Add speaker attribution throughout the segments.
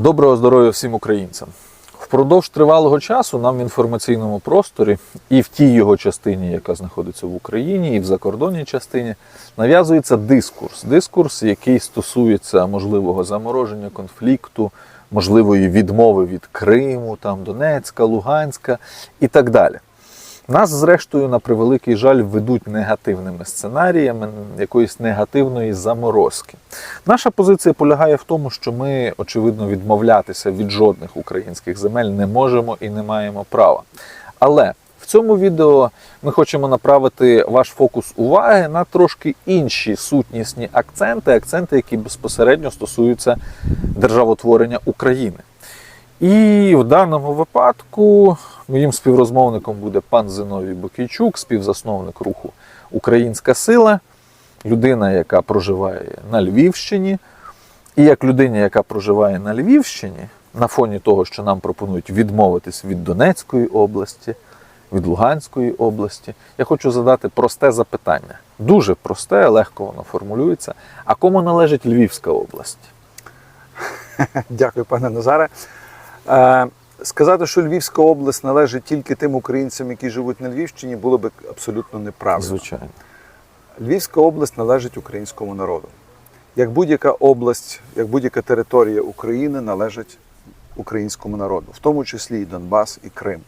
Speaker 1: Доброго здоров'я всім українцям. Впродовж тривалого часу нам в інформаційному просторі і в тій його частині, яка знаходиться в Україні, і в закордонній частині, нав'язується дискурс. Дискурс, який стосується можливого замороження конфлікту, можливої відмови від Криму, там, Донецька, Луганська і так далі. Нас, зрештою, на превеликий жаль, ведуть негативними сценаріями якоїсь негативної заморозки. Наша позиція полягає в тому, що ми, очевидно, відмовлятися від жодних українських земель не можемо і не маємо права. Але в цьому відео ми хочемо направити ваш фокус уваги на трошки інші сутнісні акценти, акценти, які безпосередньо стосуються державотворення України. І в даному випадку моїм співрозмовником буде пан Зиновій Бокійчук, співзасновник руху Українська сила, людина, яка проживає на Львівщині. І як людині, яка проживає на Львівщині, на фоні того, що нам пропонують відмовитись від Донецької області, від Луганської області, я хочу задати просте запитання. Дуже просте, легко воно формулюється. А кому належить Львівська область?
Speaker 2: Дякую, пане Назаре. Сказати, що Львівська область належить тільки тим українцям, які живуть на Львівщині, було б абсолютно неправильно.
Speaker 1: Звичайно.
Speaker 2: Львівська область належить українському народу. Як будь-яка область, як будь-яка територія України належить українському народу, в тому числі і Донбас, і Крим.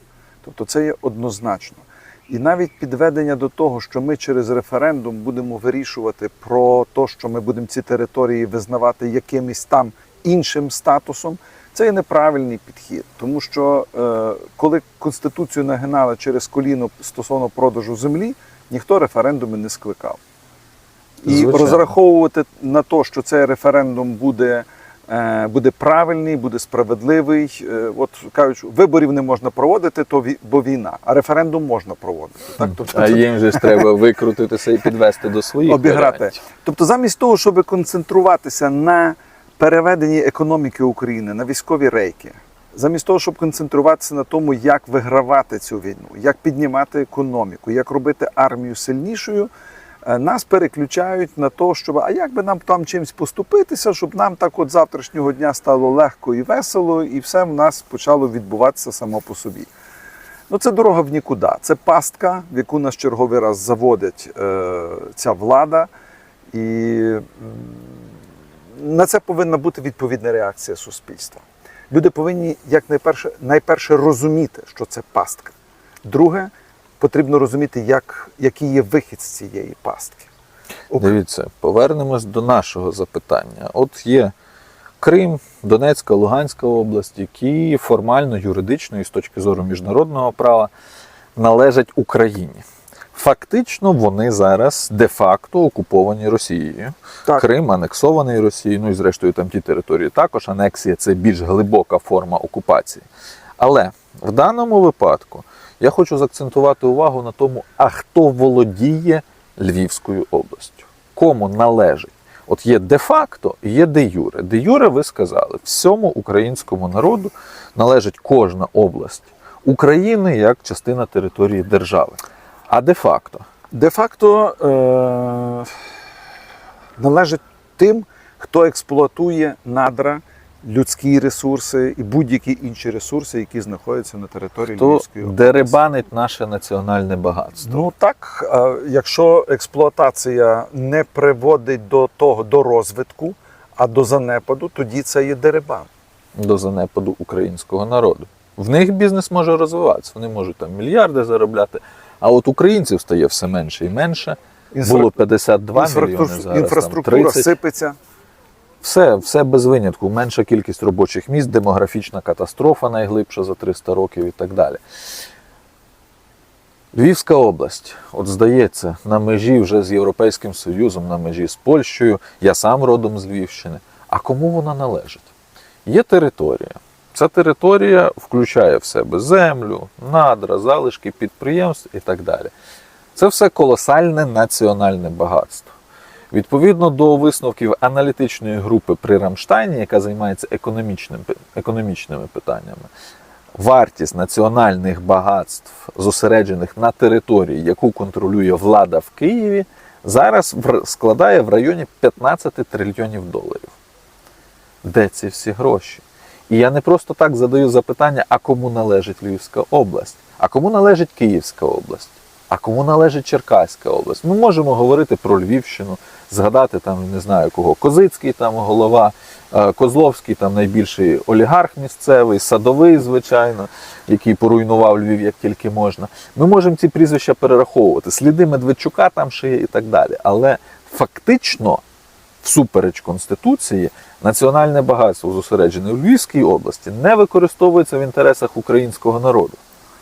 Speaker 2: Тобто це є однозначно. І навіть підведення до того, що ми через референдум будемо вирішувати про те, що ми будемо ці території визнавати якимось там іншим статусом, це є неправильний підхід. Тому що е, коли Конституцію нагинали через коліно стосовно продажу землі, ніхто референдуми не скликав. І
Speaker 1: Звичайно.
Speaker 2: розраховувати на те, що цей референдум буде, е, буде правильний, буде справедливий. Е, от кажуть, виборів не можна проводити, то ві- бо війна, а референдум можна проводити. Так? Тобто,
Speaker 1: А їм же ж треба викрутитися і підвести до своїх
Speaker 2: обіграти.
Speaker 1: варіантів.
Speaker 2: Тобто, замість того, щоб концентруватися на переведенні економіки України на військові рейки, замість того, щоб концентруватися на тому, як вигравати цю війну, як піднімати економіку, як робити армію сильнішою, е, нас переключають на те, щоб а як би нам там чимось поступитися, щоб нам так от завтрашнього дня стало легко і весело, і все в нас почало відбуватися само по собі. Ну, це дорога в нікуди. Це пастка, в яку нас черговий раз заводить е, ця влада. І на це повинна бути відповідна реакція суспільства. Люди повинні якнайперше найперше розуміти, що це пастка. Друге, потрібно розуміти, як, який є вихід з цієї пастки. Ук-
Speaker 1: Дивіться, повернемось до нашого запитання. От є Крим, Донецька, Луганська область, які формально, юридично і з точки зору міжнародного права належать Україні. Фактично вони зараз де-факто окуповані Росією.
Speaker 2: Так.
Speaker 1: Крим анексований Росією, ну і зрештою там ті території також. Анексія це більш глибока форма окупації. Але в даному випадку я хочу заакцентувати увагу на тому, а хто володіє Львівською областю, кому належить. От є де-факто, є де-юре. Де-юре, ви сказали, всьому українському народу належить кожна область України як частина території держави. А де-факто,
Speaker 2: Де-факто е- належить тим, хто експлуатує надра, людські ресурси і будь-які інші ресурси, які знаходяться на території
Speaker 1: хто
Speaker 2: Львівської області.
Speaker 1: деребанить наше національне багатство.
Speaker 2: Ну так, е, якщо експлуатація не приводить до того до розвитку, а до занепаду, тоді це є деребан.
Speaker 1: до занепаду українського народу. В них бізнес може розвиватися, вони можуть там мільярди заробляти. А от українців стає все менше і менше.
Speaker 2: Інфра-
Speaker 1: Було 52
Speaker 2: Інфраструк-
Speaker 1: мільйони зараз. там
Speaker 2: Інфраструктура
Speaker 1: 30.
Speaker 2: сипеться.
Speaker 1: Все, все без винятку. Менша кількість робочих місць, демографічна катастрофа найглибша за 300 років і так далі. Львівська область, от здається, на межі вже з Європейським Союзом, на межі з Польщею, я сам родом з Львівщини. А кому вона належить? Є територія. Ця територія включає в себе землю, надра, залишки підприємств і так далі. Це все колосальне національне багатство. Відповідно до висновків аналітичної групи при Рамштайні, яка займається економічним, економічними питаннями, вартість національних багатств, зосереджених на території, яку контролює влада в Києві, зараз складає в районі 15 трильйонів доларів. Де ці всі гроші? І я не просто так задаю запитання, а кому належить Львівська область, а кому належить Київська область, а кому належить Черкаська область. Ми можемо говорити про Львівщину, згадати там, не знаю кого, Козицький там голова, е, Козловський там найбільший олігарх місцевий, садовий, звичайно, який поруйнував Львів як тільки можна. Ми можемо ці прізвища перераховувати. Сліди Медведчука там ще є і так далі. Але фактично, всупереч Конституції, національне багатство, зосереджене у Львівській області, не використовується в інтересах українського народу.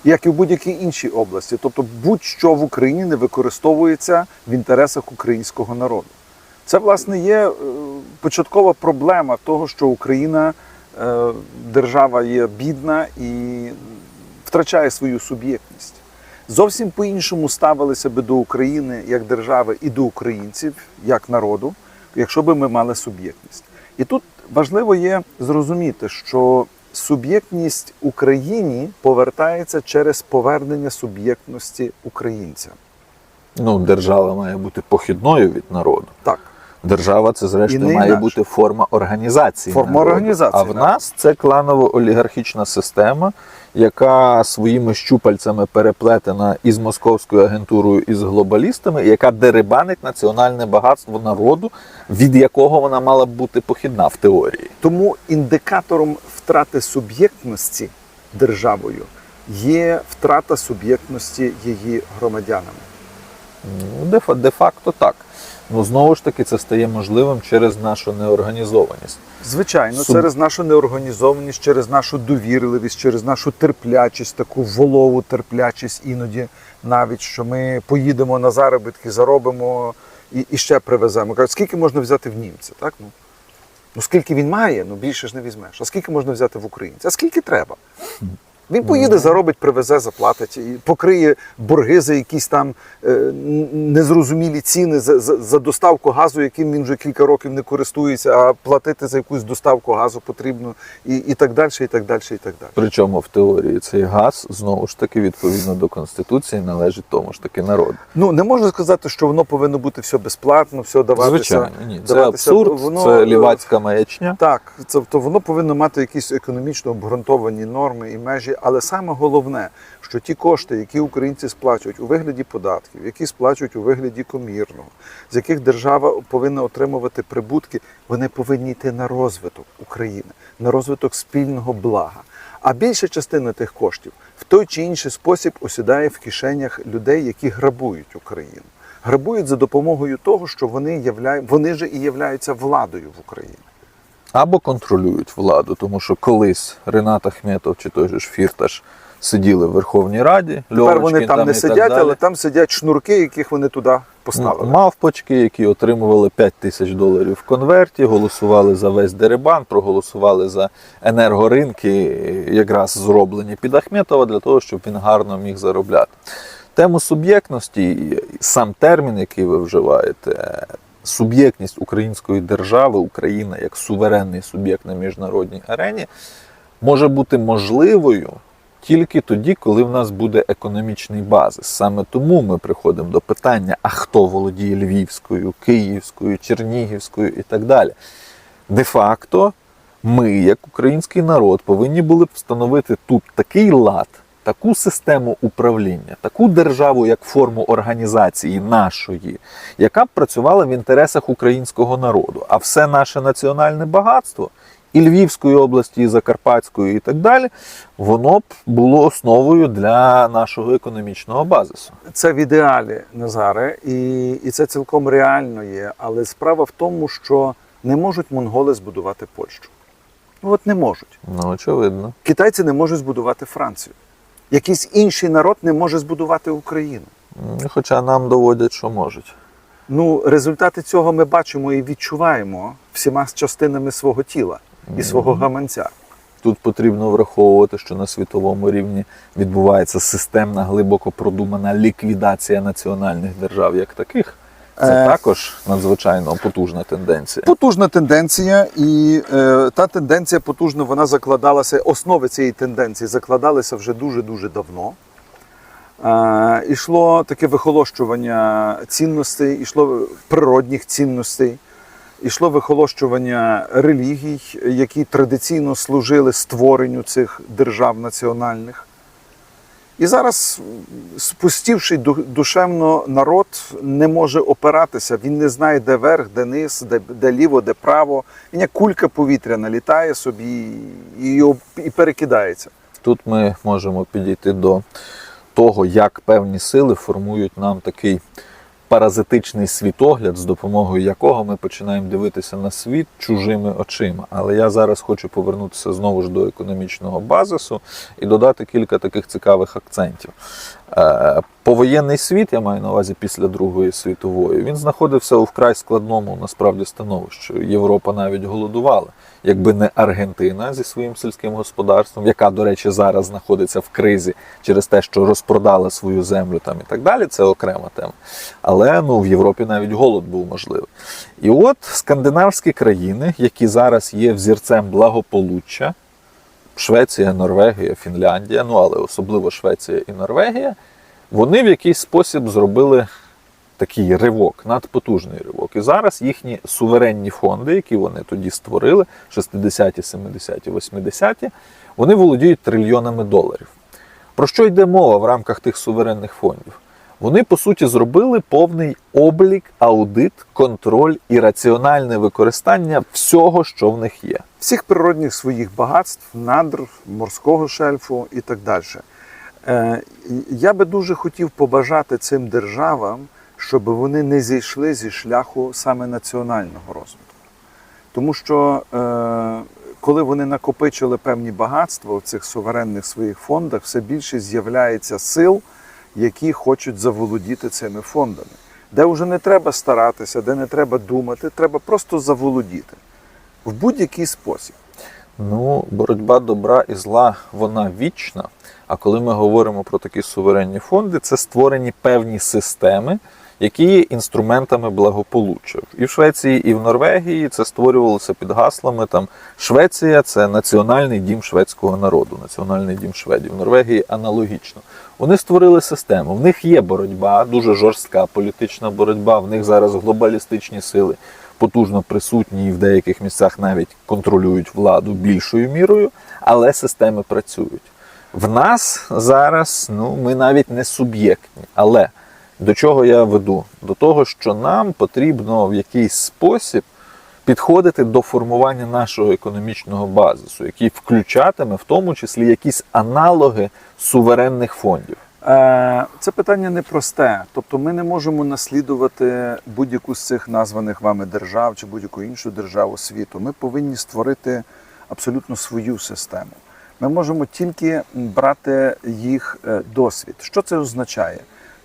Speaker 2: як і в будь-якій іншій області. Тобто будь-що в Україні не використовується в інтересах українського народу. Це, власне, є е, початкова проблема того, що Україна е, держава є бідна і втрачає свою суб'єктність. Зовсім по-іншому ставилися би до України як держави і до українців як народу, якщо би ми мали суб'єктність. І тут важливо є зрозуміти, що суб'єктність Україні повертається через повернення суб'єктності українця.
Speaker 1: Ну, держава має бути похідною від народу.
Speaker 2: Так.
Speaker 1: Держава це зрештою має
Speaker 2: інакше.
Speaker 1: бути форма організації.
Speaker 2: Форма
Speaker 1: народу.
Speaker 2: організації,
Speaker 1: А в
Speaker 2: так.
Speaker 1: нас це кланово-олігархічна система, яка своїми щупальцями переплетена із московською агентурою, і з глобалістами, яка дерибанить національне багатство народу, від якого вона мала б бути похідна в теорії.
Speaker 2: Тому індикатором втрати суб'єктності державою є втрата суб'єктності її громадянами.
Speaker 1: Ну, де, де-факто так. Ну знову ж таки, це стає можливим через нашу неорганізованість.
Speaker 2: Звичайно,
Speaker 1: Суб-
Speaker 2: через нашу неорганізованість, через нашу довірливість, через нашу терплячість, таку волову терплячість іноді, навіть що ми поїдемо на заробітки, заробимо і, і ще привеземо. Кажуть, скільки можна взяти в німця? Так? Ну, ну скільки він має, ну більше ж не візьмеш. А скільки можна взяти в українця? А скільки треба? Він поїде, заробить, привезе, заплатить і покриє борги за якісь там е, незрозумілі ціни за, за, за доставку газу, яким він вже кілька років не користується, а платити за якусь доставку газу потрібно, і, і так далі, і так далі, і так далі.
Speaker 1: Причому в теорії цей газ знову ж таки відповідно до конституції належить тому ж таки народу.
Speaker 2: Ну не можна сказати, що воно повинно бути все безплатно, все даватися.
Speaker 1: Звичайно, ні, це
Speaker 2: даватися.
Speaker 1: абсурд,
Speaker 2: Воно,
Speaker 1: це
Speaker 2: е,
Speaker 1: лівацька маячня.
Speaker 2: Так, це то воно повинно мати якісь економічно обґрунтовані норми і межі. Але саме головне, що ті кошти, які українці сплачують у вигляді податків, які сплачують у вигляді комірного, з яких держава повинна отримувати прибутки, вони повинні йти на розвиток України, на розвиток спільного блага. А більша частина тих коштів в той чи інший спосіб осідає в кишенях людей, які грабують Україну. Грабують за допомогою того, що вони являють, вони же і являються владою в Україні.
Speaker 1: Або контролюють владу, тому що колись Ренат Ахметов чи той же ж Фірташ сиділи в Верховній Раді.
Speaker 2: Тепер вони
Speaker 1: Льовочкін
Speaker 2: там не сидять,
Speaker 1: далі.
Speaker 2: але там сидять шнурки, яких вони туди поставили.
Speaker 1: Мавпочки, які отримували 5 тисяч доларів в конверті, голосували за весь дерибан, проголосували за енергоринки, якраз зроблені під Ахметова, для того, щоб він гарно міг заробляти. Тему суб'єктності, сам термін, який ви вживаєте, суб'єктність української держави, Україна як суверенний суб'єкт на міжнародній арені, може бути можливою тільки тоді, коли в нас буде економічний базис. Саме тому ми приходимо до питання, а хто володіє Львівською, Київською, Чернігівською і так далі. Де-факто, ми, як український народ, повинні були б встановити тут такий лад, таку систему управління, таку державу як форму організації нашої, яка б працювала в інтересах українського народу. А все наше національне багатство і Львівської області, і Закарпатської, і так далі, воно б було основою для нашого економічного базису.
Speaker 2: Це в ідеалі, Назаре, і, і це цілком реально є. Але справа в тому, що не можуть монголи збудувати Польщу. Ну от не можуть.
Speaker 1: Ну, очевидно.
Speaker 2: Китайці не можуть збудувати Францію. Якийсь інший народ не може збудувати Україну.
Speaker 1: Хоча нам доводять, що можуть.
Speaker 2: Ну, результати цього ми бачимо і відчуваємо всіма частинами свого тіла і свого гаманця.
Speaker 1: Тут потрібно враховувати, що на світовому рівні відбувається системна, глибоко продумана ліквідація національних держав як таких. Це
Speaker 2: Е.
Speaker 1: також надзвичайно потужна тенденція.
Speaker 2: Потужна тенденція, і е, та тенденція потужна, вона закладалася, основи цієї тенденції закладалися вже дуже-дуже давно. Е, ішло таке вихолощування цінностей, ішло природних цінностей. йшло вихолощування релігій, які традиційно служили створенню цих держав національних. І зараз, спустівши душевно, народ не може опиратися. Він не знає, де верх, де низ, де, де ліво, де право. Він як кулька повітряна літає собі і, і перекидається.
Speaker 1: Тут ми можемо підійти до того, як певні сили формують нам такий паразитичний світогляд, з допомогою якого ми починаємо дивитися на світ чужими очима. Але я зараз хочу повернутися знову ж до економічного базису і додати кілька таких цікавих акцентів. Е, Повоєнний світ, я маю на увазі після Другої світової, він знаходився у вкрай складному насправді становищі. Європа навіть голодувала. Якби не Аргентина зі своїм сільським господарством, яка, до речі, зараз знаходиться в кризі через те, що розпродала свою землю там і так далі, це окрема тема. Але ну, в Європі навіть голод був можливий. І от скандинавські країни, які зараз є взірцем благополуччя, Швеція, Норвегія, Фінляндія, ну але особливо Швеція і Норвегія, вони в якийсь спосіб зробили такий ривок, надпотужний ривок. І зараз їхні суверенні фонди, які вони тоді створили, 60-ті, 70-ті, 80-ті, вони володіють трильйонами доларів. Про що йде мова в рамках тих суверенних фондів? Вони, по суті, зробили повний облік, аудит, контроль і раціональне використання всього, що в них є.
Speaker 2: всіх природних своїх багатств, надр, морського шельфу і так далі. Е, Я би дуже хотів побажати цим державам, щоб вони не зійшли зі шляху саме національного розвитку. Тому що е, коли вони накопичили певні багатства в цих суверенних своїх фондах, все більше з'являється сил, які хочуть заволодіти цими фондами, де вже не треба старатися, де не треба думати, треба просто заволодіти в будь-який спосіб.
Speaker 1: Ну, боротьба добра і зла, вона вічна. А коли ми говоримо про такі суверенні фонди, це створені певні системи, які є інструментами благополуччя. І в Швеції, і в Норвегії це створювалося під гаслами там Швеція це національний дім шведського народу, національний дім шведів. В Норвегії аналогічно. Вони створили систему. В них є боротьба, дуже жорстка політична боротьба. В них зараз глобалістичні сили потужно присутні і в деяких місцях навіть контролюють владу більшою мірою, але системи працюють. В нас зараз ну, ми навіть не суб'єктні. Але до чого я веду? До того, що нам потрібно в якийсь спосіб підходити до формування нашого економічного базису, який включатиме в тому числі якісь аналоги суверенних фондів.
Speaker 2: Е, Це питання непросте. Тобто ми не можемо наслідувати будь-яку з цих названих вами держав чи будь-яку іншу державу світу. Ми повинні створити абсолютно свою систему. Ми можемо тільки брати їх е, досвід. Що це означає?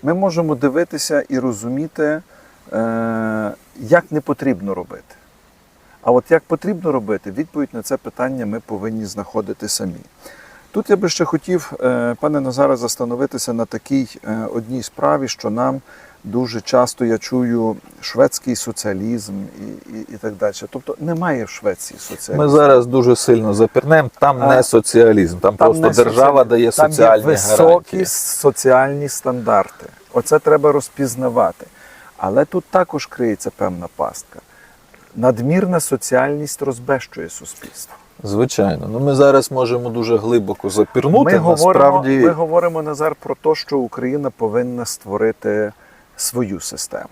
Speaker 2: Ми можемо дивитися і розуміти, е, як не потрібно робити. А от як потрібно робити, відповідь на це питання ми повинні знаходити самі. Тут я би ще хотів, е, пане Назаре, застановитися на такій е, одній справі, що нам дуже часто я чую шведський соціалізм і, і, і так далі. Тобто немає в Швеції соціалізму.
Speaker 1: Ми зараз дуже сильно запірнемо. Там
Speaker 2: А,
Speaker 1: не соціалізм, там,
Speaker 2: Там
Speaker 1: просто держава
Speaker 2: соціалізм.
Speaker 1: дає
Speaker 2: Там
Speaker 1: соціальні
Speaker 2: є високі
Speaker 1: гарантії.
Speaker 2: соціальні стандарти. Оце треба розпізнавати. Але тут також криється певна пастка. Надмірна соціальність розбещує суспільство.
Speaker 1: Звичайно, ну ми зараз можемо дуже глибоко запірнути.
Speaker 2: Ми говоримо,
Speaker 1: Насправді
Speaker 2: ми говоримо Назар про те, що Україна повинна створити свою систему.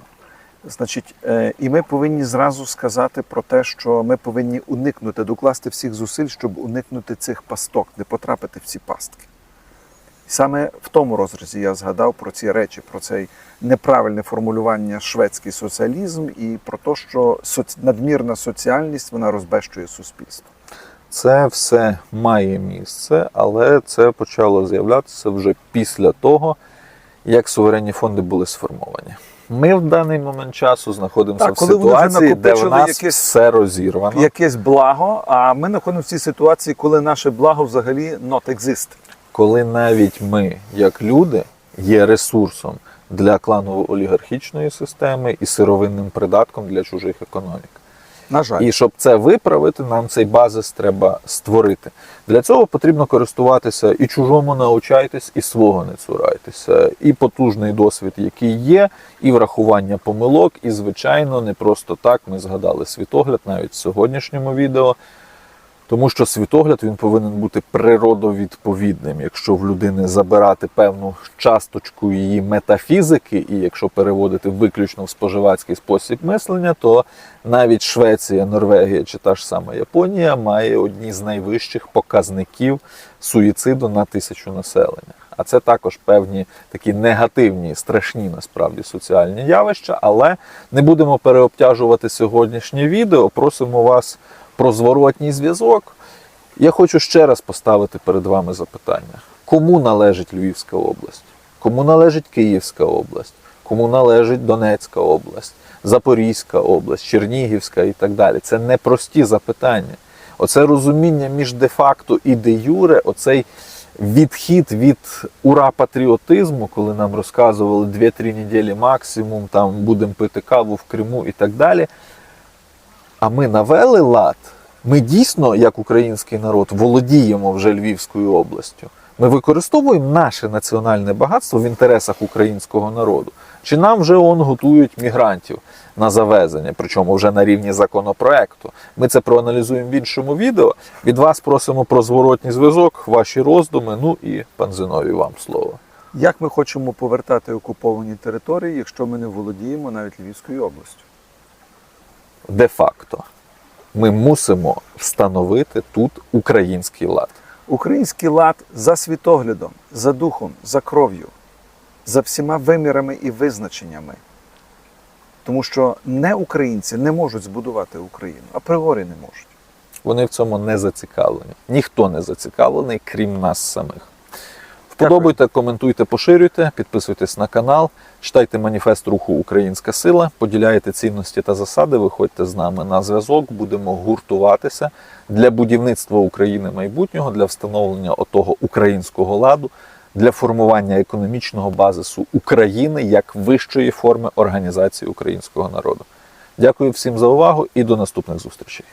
Speaker 2: Значить, е, і ми повинні зразу сказати про те, що ми повинні уникнути, докласти всіх зусиль, щоб уникнути цих пасток, не потрапити в ці пастки. Саме в тому розрізі я згадав про ці речі, про цей неправильне формулювання шведський соціалізм і про те, що надмірна соціальність вона розбещує суспільство.
Speaker 1: це все має місце, але це почало з'являтися вже після того, як суверенні фонди були сформовані. Ми в даний момент часу знаходимося
Speaker 2: Так,
Speaker 1: в ситуації, де в нас
Speaker 2: якесь-
Speaker 1: все розірвано.
Speaker 2: якесь благо, а ми знаходимося в цій ситуації, коли наше благо взагалі not exist.
Speaker 1: коли навіть ми, як люди, є ресурсом для кланово-олігархічної системи і сировинним придатком для чужих економік.
Speaker 2: На жаль.
Speaker 1: І щоб це виправити, нам цей базис треба створити. Для цього потрібно користуватися і чужому научайтесь, і свого не цурайтеся. І потужний досвід, який є, і врахування помилок. І, звичайно, не просто так ми згадали світогляд навіть в сьогоднішньому відео. Тому що світогляд він повинен бути природовідповідним. Якщо в людини забирати певну часточку її метафізики, і якщо переводити виключно в споживацький спосіб мислення, то навіть Швеція, Норвегія чи та ж сама Японія має одні з найвищих показників суїциду на тисячу населення. А це також певні такі негативні, страшні насправді соціальні явища. Але не будемо переобтяжувати сьогоднішнє відео. Просимо вас про зворотній зв'язок. Я хочу ще раз поставити перед вами запитання: кому належить Львівська область? Кому належить Київська область? Кому належить Донецька область, Запорізька область, Чернігівська і так далі? Це непрості запитання. Оце розуміння між де-факто і де-юре, оцей відхід від ура-патріотизму, коли нам розказували 2-3 неділі максимум, там будемо пити каву в Криму і так далі. А ми навели лад. Ми дійсно, як український народ, володіємо вже Львівською областю. Ми використовуємо наше національне багатство в інтересах українського народу. Чи нам вже он готують мігрантів на завезення, причому вже на рівні законопроекту. Ми це проаналізуємо в іншому відео. Від вас просимо про зворотній зв'язок, ваші роздуми. Ну і пан Зиновій, вам слово.
Speaker 2: Як ми хочемо повертати окуповані території, якщо ми не володіємо навіть Львівською областю?
Speaker 1: Де-факто ми мусимо встановити тут український лад.
Speaker 2: Український лад за світоглядом, за духом, за кров'ю, за всіма вимірами і визначеннями. Тому що не українці не можуть збудувати Україну, апріорі не можуть.
Speaker 1: Вони в цьому не зацікавлені. Ніхто не зацікавлений, крім нас самих. Вподобайте, коментуйте, поширюйте, підписуйтесь на канал, читайте маніфест руху Українська сила, поділяйте цінності та засади, виходьте з нами на зв'язок, будемо гуртуватися для будівництва України майбутнього, для встановлення отого українського ладу, для формування економічного базису України як вищої форми організації українського народу. Дякую всім за увагу і до наступних зустрічей.